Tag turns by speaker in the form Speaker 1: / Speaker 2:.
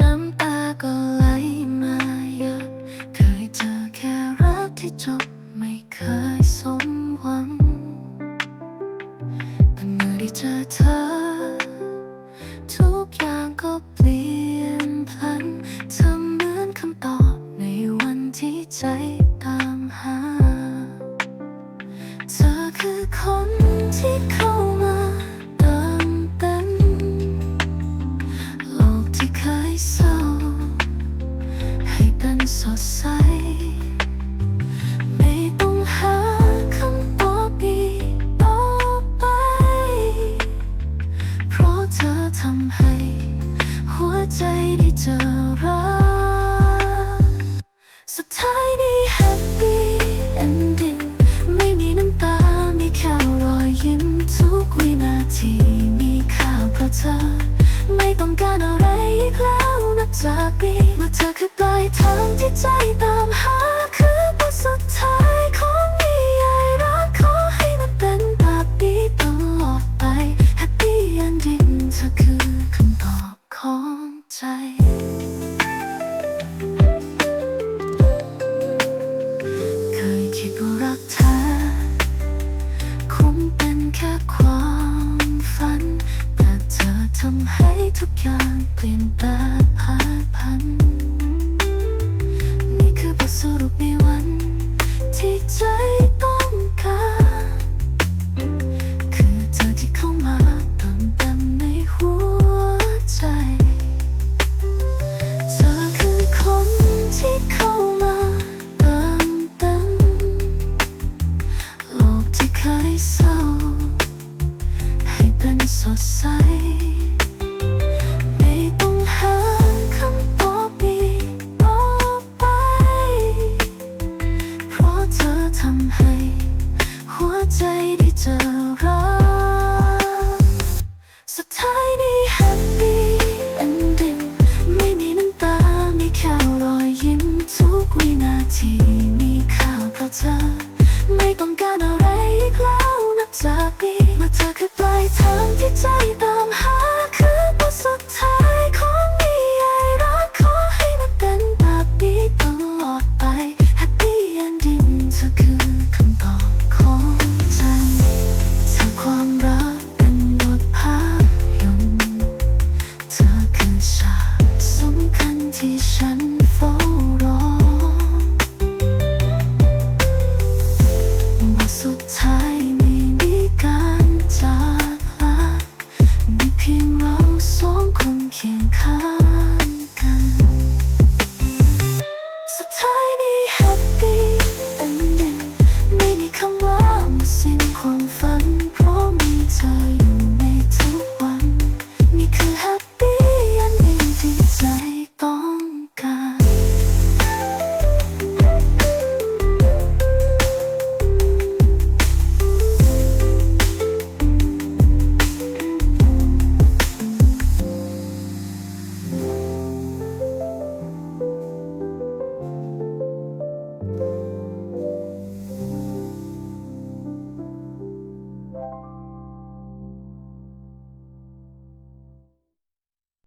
Speaker 1: น้ำตาก็ไหลมาเยอะ เคยเจอแค่รักที่จบไม่เคยสมหวังแต่เมื่อได้เจอเธอ ทุกอย่างก็เปลี่ยนพลันเธอเหมือนคำตอบในวันที่ใจตามหา เธอคือคนที่เข้ามา เศร้า ให้เป็นสดใส ไม่ต้องหาคำตอบอีกต่อไป เพราะเธอทำให้ หัวใจได้เจอรักสุดท้ายนี้ happy ending ไม่มีน้ำตา มีแค่รอยยิ้มทุกวินาที มีค่าเพราะเธอ ไม่ต้องการอะไร จากปีเมื่อเธอคือปลายทางที่ใจตามหา คือบทสุดท้ายของนิยายรักขอให้มันเป็นแบบนี้ตลอดไป happy ending เธอคือคำตอบของใจ สดใส ไม่ต้องหาคำตอบอีกต่อไป เพราะเธอทำให้ หัวใจได้เจอรักสุดท้ายนี้ happy ending ไม่มีน้ำตา มีแค่รอยยิ้มทุกวินาที มีค่าเพราะเธอ ไม่ต้องการอะไร จากนี้เมื่อเธอคือปลายทางที่ใจตามหาคือประสบทาง ข้างกัน สุดท้ายนี้แฮปปี้เอนดิ้งไม่มีคำว่าสิ้นความฝัน